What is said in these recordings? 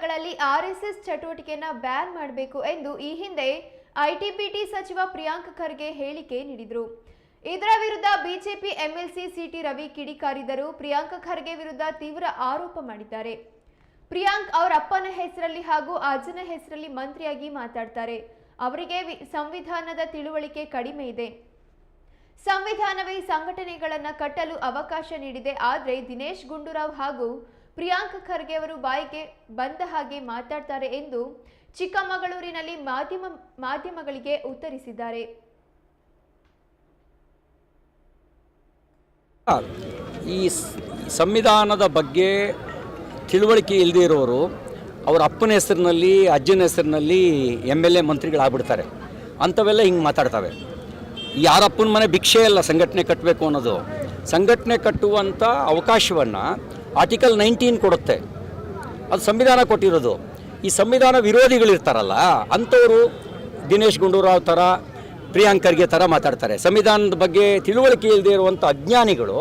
ಸ್ಥಳಗಳಲ್ಲಿ ಆರ್ಎಸ್ಎಸ್ ಚಟುವಟಿಕೆಯನ್ನು ಬ್ಯಾನ್ ಮಾಡಬೇಕು ಎಂದು ಈ ಹಿಂದೆ ಐಟಿಬಿಟಿ ಸಚಿವ ಪ್ರಿಯಾಂಕ್ ಖರ್ಗೆ ಹೇಳಿಕೆ ನೀಡಿದರು. ಇದರ ವಿರುದ್ಧ ಬಿಜೆಪಿ ಎಂಎಲ್ಸಿ ಸಿಟಿ ರವಿ ಕಿಡಿಕಾರಿದರು. ಪ್ರಿಯಾಂಕ್ ಖರ್ಗೆ ವಿರುದ್ಧ ತೀವ್ರ ಆರೋಪ ಮಾಡಿದ್ದಾರೆ. ಪ್ರಿಯಾಂಕ್ ಅವರ ಅಪ್ಪನ ಹೆಸರಲ್ಲಿ ಹಾಗೂ ಅಜ್ಜನ ಹೆಸರಲ್ಲಿ ಮಂತ್ರಿಯಾಗಿ ಮಾತಾಡ್ತಾರೆ. ಅವರಿಗೆ ಸಂವಿಧಾನದ ತಿಳುವಳಿಕೆ ಕಡಿಮೆ ಇದೆ. ಸಂವಿಧಾನವೇ ಸಂಘಟನೆಗಳನ್ನು ಕಟ್ಟಲು ಅವಕಾಶ ನೀಡಿದೆ. ಆದರೆ ದಿನೇಶ್ ಗುಂಡೂರಾವ್ ಹಾಗೂ ಪ್ರಿಯಾಂಕ್ ಖರ್ಗೆ ಅವರು ಬಾಯಿಗೆ ಬಂದ ಹಾಗೆ ಮಾತಾಡ್ತಾರೆ ಎಂದು ಚಿಕ್ಕಮಗಳೂರಿನಲ್ಲಿ ಮಾಧ್ಯಮ ಮಾಧ್ಯಮಗಳಿಗೆ ಉತ್ತರಿಸಿದ್ದಾರೆ. ಈ ಸಂವಿಧಾನದ ಬಗ್ಗೆ ತಿಳುವಳಿಕೆ ಇಲ್ಲದೇ ಇರೋರು ಅವರ ಅಪ್ಪನ ಹೆಸರಿನಲ್ಲಿ, ಅಜ್ಜನ ಹೆಸರಿನಲ್ಲಿ ಎಂ ಎಲ್ ಎ ಮಂತ್ರಿಗಳಾಗ್ಬಿಡ್ತಾರೆ. ಅಂಥವೆಲ್ಲ ಹಿಂಗೆ ಮಾತಾಡ್ತವೆ. ಯಾರಪ್ಪನ ಮನೆ ಭಿಕ್ಷೆ ಅಲ್ಲ ಸಂಘಟನೆ ಕಟ್ಟಬೇಕು ಅನ್ನೋದು. ಸಂಘಟನೆ ಕಟ್ಟುವಂಥ ಅವಕಾಶವನ್ನು ಆರ್ಟಿಕಲ್ ನೈನ್ಟೀನ್ ಕೊಡುತ್ತೆ. ಅದು ಸಂವಿಧಾನ ಕೊಟ್ಟಿರೋದು. ಈ ಸಂವಿಧಾನ ವಿರೋಧಿಗಳಿರ್ತಾರಲ್ಲ, ಅಂಥವರು ದಿನೇಶ್ ಗುಂಡೂರಾವ್ ಥರ ಪ್ರಿಯಾಂಕ್ ಖರ್ಗೆ ಥರ ಮಾತಾಡ್ತಾರೆ. ಸಂವಿಧಾನದ ಬಗ್ಗೆ ತಿಳುವಳಿಕೆ ಇಲ್ಲದೆ ಇರುವಂಥ ಅಜ್ಞಾನಿಗಳು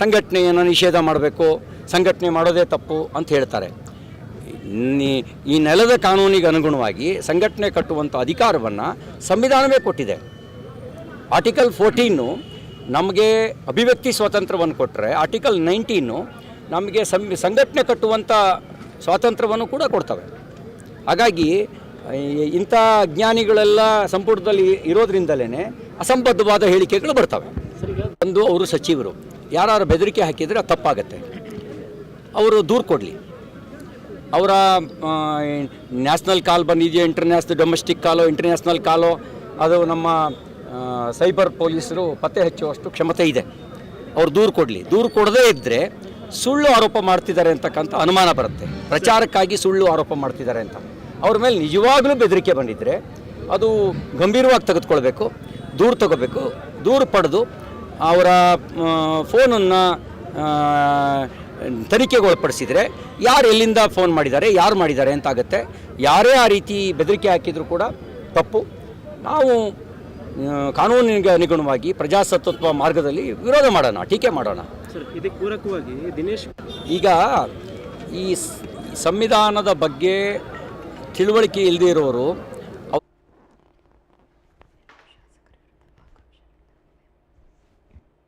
ಸಂಘಟನೆಯನ್ನು ನಿಷೇಧ ಮಾಡಬೇಕು, ಸಂಘಟನೆ ಮಾಡೋದೇ ತಪ್ಪು ಅಂತ ಹೇಳ್ತಾರೆ. ಈ ನೆಲದ ಕಾನೂನಿಗೆ ಅನುಗುಣವಾಗಿ ಸಂಘಟನೆ ಕಟ್ಟುವಂಥ ಅಧಿಕಾರವನ್ನು ಸಂವಿಧಾನವೇ ಕೊಟ್ಟಿದೆ. ಆರ್ಟಿಕಲ್ ಫೋರ್ಟೀನು ನಮಗೆ ಅಭಿವ್ಯಕ್ತಿ ಸ್ವಾತಂತ್ರ್ಯವನ್ನು ಕೊಟ್ಟರೆ ಆರ್ಟಿಕಲ್ ನೈನ್ಟೀನು ನಮಗೆ ಸಂಘಟನೆ ಕಟ್ಟುವಂಥ ಸ್ವಾತಂತ್ರ್ಯವನ್ನು ಕೂಡ ಕೊಡ್ತವೆ. ಹಾಗಾಗಿ ಇಂಥ ಜ್ಞಾನಿಗಳೆಲ್ಲ ಸಂಪುಟದಲ್ಲಿ ಇರೋದ್ರಿಂದಲೇ ಅಸಂಬದ್ಧವಾದ ಹೇಳಿಕೆಗಳು ಬರ್ತವೆ. ಒಂದು ಅವರು ಸಚಿವರು ಯಾರು ಬೆದರಿಕೆ ಹಾಕಿದರೆ ಅದು ತಪ್ಪಾಗತ್ತೆ. ಅವರು ದೂರು ಕೊಡಲಿ. ಅವರ ನ್ಯಾಷನಲ್ ಕಾಲ್ ಬಂದಿದೆಯೋ, ಇಂಟರ್ನ್ಯಾಷನಲ್, ಡೊಮೆಸ್ಟಿಕ್ ಕಾಲೋ, ಇಂಟರ್ನ್ಯಾಷನಲ್ ಕಾಲೋ, ಅದು ನಮ್ಮ ಸೈಬರ್ ಪೊಲೀಸರು ಪತ್ತೆ ಹಚ್ಚುವಷ್ಟು ಕ್ಷಮತೆ ಇದೆ. ಅವ್ರು ದೂರು ಕೊಡಲಿ. ದೂರು ಕೊಡದೇ ಇದ್ದರೆ ಸುಳ್ಳು ಆರೋಪ ಮಾಡ್ತಿದ್ದಾರೆ ಅಂತಕ್ಕಂಥ ಅನುಮಾನ ಬರುತ್ತೆ. ಪ್ರಚಾರಕ್ಕಾಗಿ ಸುಳ್ಳು ಆರೋಪ ಮಾಡ್ತಿದ್ದಾರೆ ಅಂತ. ಅವ್ರ ಮೇಲೆ ನಿಜವಾಗಲೂ ಬೆದರಿಕೆ ಬಂದಿದ್ದರೆ ಅದು ಗಂಭೀರವಾಗಿ ತೆಗೆದುಕೊಳ್ಬೇಕು, ದೂರು ತಗೋಬೇಕು, ದೂರು ಪಡೆದು ಅವರ ಫೋನನ್ನು ತನಿಖೆಗೊಳಪಡಿಸಿದರೆ ಯಾರು ಎಲ್ಲಿಂದ ಫೋನ್ ಮಾಡಿದ್ದಾರೆ, ಯಾರು ಮಾಡಿದ್ದಾರೆ ಅಂತಾಗುತ್ತೆ ಯಾರೇ ಆ ರೀತಿ ಬೆದರಿಕೆ ಹಾಕಿದರೂ ಕೂಡ ತಪ್ಪು. ನಾವು ಕಾನೂನಿಗೆ ಅನುಗುಣವಾಗಿ ಪ್ರಜಾಸತ್ತತ್ವ ಮಾರ್ಗದಲ್ಲಿ ವಿರೋಧ ಮಾಡೋಣ ಟೀಕೆ ಮಾಡೋಣ. ಇದಕ್ಕೆ ಪೂರಕವಾಗಿ ದಿನೇಶ್ ಈಗ ಈ ಸಂವಿಧಾನದ ಬಗ್ಗೆ ತಿಳುವಳಿಕೆ ಇಲ್ಲದೇ ಇರೋರು